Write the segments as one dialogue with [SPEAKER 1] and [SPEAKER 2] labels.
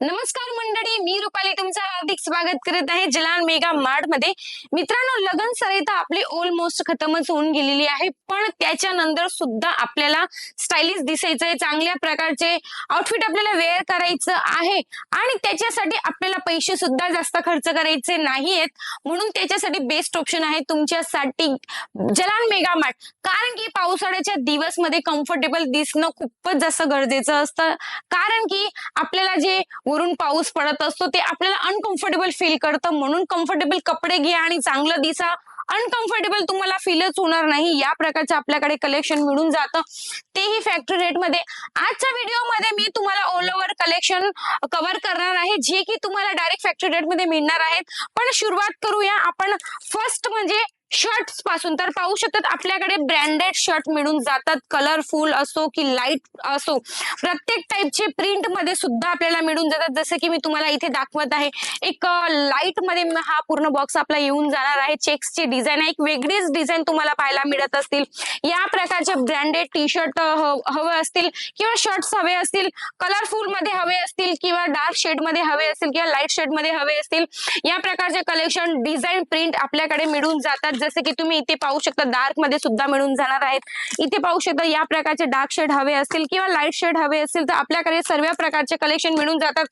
[SPEAKER 1] नमस्कार मंडळी मी रुपाली तुमचा अधिक स्वागत करत आहे जलान मेगा मार्टमध्ये. मित्रांनो लगन सरिता आपली ऑलमोस्ट खतमच होऊन गेलेली आहे पण त्याच्यानंतर सुद्धा आपल्याला स्टायलिश दिसायचंय चांगल्या प्रकारचे आउटफिट आपल्याला वेअर करायचं आहे आणि त्याच्यासाठी आपल्याला पैसे सुद्धा जास्त खर्च करायचे नाहीयेत. म्हणून त्याच्यासाठी बेस्ट ऑप्शन आहे तुमच्यासाठी जलान मेगा मार्ट. कारण की पावसाळ्याच्या दिवसमध्ये कम्फर्टेबल दिसणं खूपच जास्त गरजेचं असतं. कारण की आपल्याला जे वरून पाऊस पडत असतो ते आपल्याला अनकम्फर्टेबल फील करतं. म्हणून कम्फर्टेबल कपडे घ्या आणि चांगलं दिसा. अनकम्फर्टेबल तुम्हाला फीलच होणार नाही. या प्रकारचं आपल्याकडे कलेक्शन मिळून जातं. तेही फॅक्टरी रेटमध्ये आजच्या व्हिडिओमध्ये मी तुम्हाला ऑल ओव्हर कलेक्शन कव्हर करणार आहे. जे की तुम्हाला डायरेक्ट फॅक्टरी रेटमध्ये मिळणार आहेत. पण सुरुवात करूया. आपण फर्स्ट म्हणजे शर्ट्सपासून. तर पाहू शकतात आपल्याकडे ब्रँडेड शर्ट मिळून जातात. कलरफुल असो की लाइट असो. प्रत्येक टाईपचे प्रिंटमध्ये सुद्धा आपल्याला मिळून जातात. जसं की मी तुम्हाला इथे दाखवत आहे. एक लाइटमध्ये हा पूर्ण बॉक्स आपला येऊन जाणार आहे. चेक्सची डिझाईन आहे. एक वेगळीच डिझाईन तुम्हाला पाहायला मिळत असतील. या प्रकारचे ब्रँडेड टी शर्ट हवे असतील किंवा शर्ट्स हवे असतील कलरफुलमध्ये हवे असतील किंवा डार्क शेडमध्ये हवे असतील किंवा लाइट शेडमध्ये हवे असतील या प्रकारचे कलेक्शन डिझाईन प्रिंट आपल्याकडे मिळून जातात. जसे की तुम्ही इथे पाहू शकता डार्कमध्ये सुद्धा मिळून जाणार आहेत. इथे पाहू शकता या प्रकारचे डार्क शेड हवे असतील किंवा लाइट शेड हवे असतील तर आपल्याकडे सर्व प्रकारचे कलेक्शन मिळून जातात.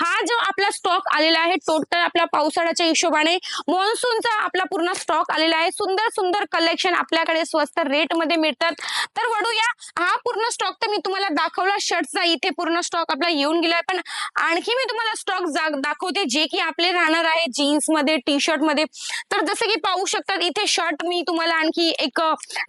[SPEAKER 1] हा जो आपला स्टॉक आलेला आहे टोटल आपल्या पावसाळ्याच्या हिशोबाने मान्सूनचा आपला पूर्ण स्टॉक आलेला आहे. सुंदर सुंदर कलेक्शन आपल्याकडे स्वस्त रेटमध्ये मिळतात. तर वळूया हा पूर्ण स्टॉक तर मी तुम्हाला दाखवला शर्टचा इथे पूर्ण स्टॉक आपला येऊन गेलाय. पण आणखी मी तुम्हाला स्टॉक दाखवते जे की आपले राहणार आहे जीन्समध्ये टी शर्टमध्ये. तर जसं की पाहू शकतात इथे शॉर्ट मी तुम्हाला आणखी एक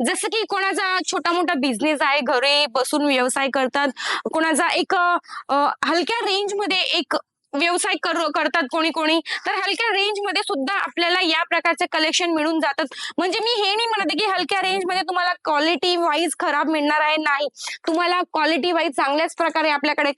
[SPEAKER 1] जसं की कोणाचा छोटा मोठा बिझनेस आहे घरी बसून व्यवसाय करतात कोणाचा एक हलक्या रेंजमध्ये एक व्यवसाय कर करतात कोणी कोणी तर हलक्या रेंजमध्ये सुद्धा आपल्याला या प्रकारचे कलेक्शन मिळून जातात. म्हणजे मी हे नाही म्हणत की हलक्या रेंजमध्ये तुम्हाला क्वालिटी वाईज खराब मिळणार आहे नाही. तुम्हाला क्वालिटी वाईज चांगल्याच प्रकारे आपल्याकडे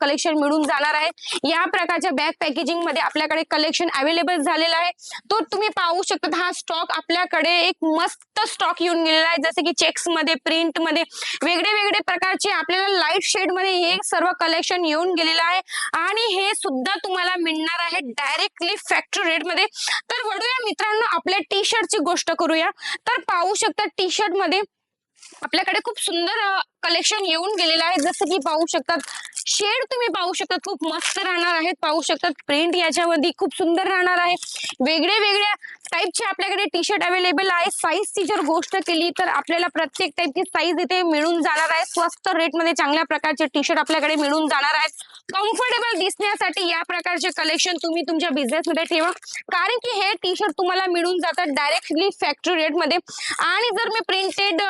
[SPEAKER 1] कलेक्शन मिळून जाणार आहे. या प्रकारच्या बॅग पॅकेजिंगमध्ये आपल्याकडे कलेक्शन अवेलेबल झालेलं आहे. तो तुम्ही पाहू शकता हा स्टॉक आपल्याकडे एक मस्त स्टॉक येऊन गेलेला आहे. जसे की चेक्समध्ये प्रिंटमध्ये वेगळे वेगळे प्रकारचे आपल्याला लाइट शेडमध्ये हे सर्व कलेक्शन येऊन गेलेलं आहे. आणि हे सुद्धा तुम्हाला मिळणार आहे डायरेक्टली फॅक्टरी रेटमध्ये. तर वळूया मित्रांनो आपल्या टी शर्टची गोष्ट करूया. तर पाहू शकता टी शर्टमध्ये आपल्याकडे खूप सुंदर कलेक्शन येऊन गेलेलं आहे. जसं की पाहू शकतात शेड तुम्ही पाहू शकतात खूप मस्त राहणार आहेत. पाहू शकतात प्रिंट याच्यामध्ये खूप सुंदर राहणार आहे. वेगळे वेगळ्या टाईपचे आपल्याकडे टी शर्ट अवेलेबल आहे साईजची जर गोष्ट केली तर आपल्याला प्रत्येक टाईपची साईज इथे मिळून जाणार आहे. स्वस्त रेटमध्ये चांगल्या प्रकारचे टी शर्ट आपल्याकडे मिळून जाणार आहेत. कम्फर्टेबल दिसण्यासाठी या प्रकारचे कलेक्शन तुम्ही तुमच्या बिझनेस मध्ये ठेवा. कारण की हे टी शर्ट तुम्हाला मिळून जातात डायरेक्टली फॅक्टरी रेटमध्ये. आणि जर मी प्रिंटेड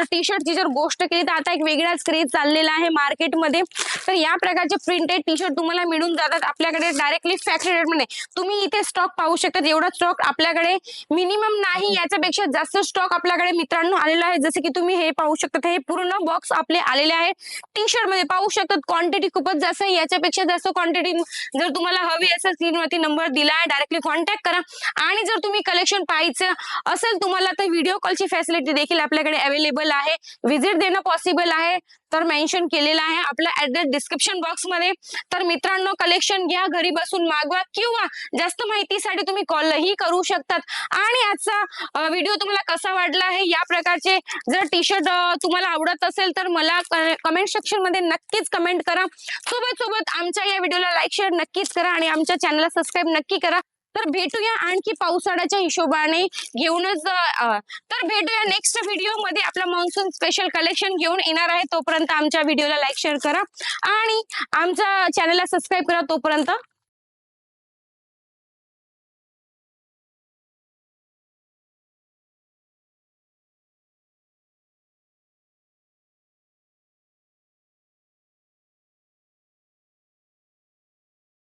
[SPEAKER 1] टी शर्टची जर गोष्ट केली तर आता एक वेगळाच क्रेज चाललेला आहे मार्केटमध्ये तर या प्रकारचे प्रिंटेड टी शर्ट तुम्हाला मिळून जातात आपल्याकडे डायरेक्टली फॅक्टरी रेटमध्ये. तुम्ही इथे स्टॉक पाहू शकता एवढा स्टॉक आपल्याकडे मिनिमम नाही याच्यापेक्षा जास्त स्टॉक आपल्याकडे मित्रांनो आलेला आहे. जसे की तुम्ही हे पाहू शकता हे पूर्ण बॉक्स आपले आलेले आहे. टी शर्टमध्ये पाहू शकतात क्वांटिटी खूपच जास्त आहे. याच्यापेक्षा जास्त क्वांटिटी जर तुम्हाला हवी असेल स्क्रीनवरती नंबर दिला आहे डायरेक्टली कॉन्टॅक्ट करा. आणि जर तुम्ही कलेक्शन पाहायचं असेल तुम्हाला तर व्हिडिओ कॉलची फॅसिलिटी देखील आपल्याकडे अवेलेबल आहे. व्हिजिट देणं पॉसिबल आहे. तर मेन्शन केलेलं आहे. आपला ऍड्रेस डिस्क्रिप्शन बॉक्समध्ये. तर मित्रांनो कलेक्शन घ्या घरी बसून मागवा किंवा जास्त माहितीसाठी तुम्ही कॉलही करू शकतात. आणि आजचा व्हिडिओ तुम्हाला कसा वाटला आहे? या प्रकारचे जर टी शर्ट तुम्हाला आवडत असेल तर मला कमेंट सेक्शनमध्ये नक्कीच कमेंट करा. सोबत सोबत आमच्या या व्हिडिओला लाईक शेअर नक्कीच करा आणि आमच्या चॅनलला सबस्क्राईब नक्की करा. तर भेटूया आणखी पावसाळ्याच्या हिशोबाने घेऊनच तर भेटूया नेक्स्ट व्हिडिओमध्ये. आपला मान्सून स्पेशल कलेक्शन घेऊन येणार आहे तोपर्यंत आमच्या व्हिडिओला लाईक शेअर करा. आणि आमच्या चॅनलला सबस्क्राईब करा तोपर्यंत.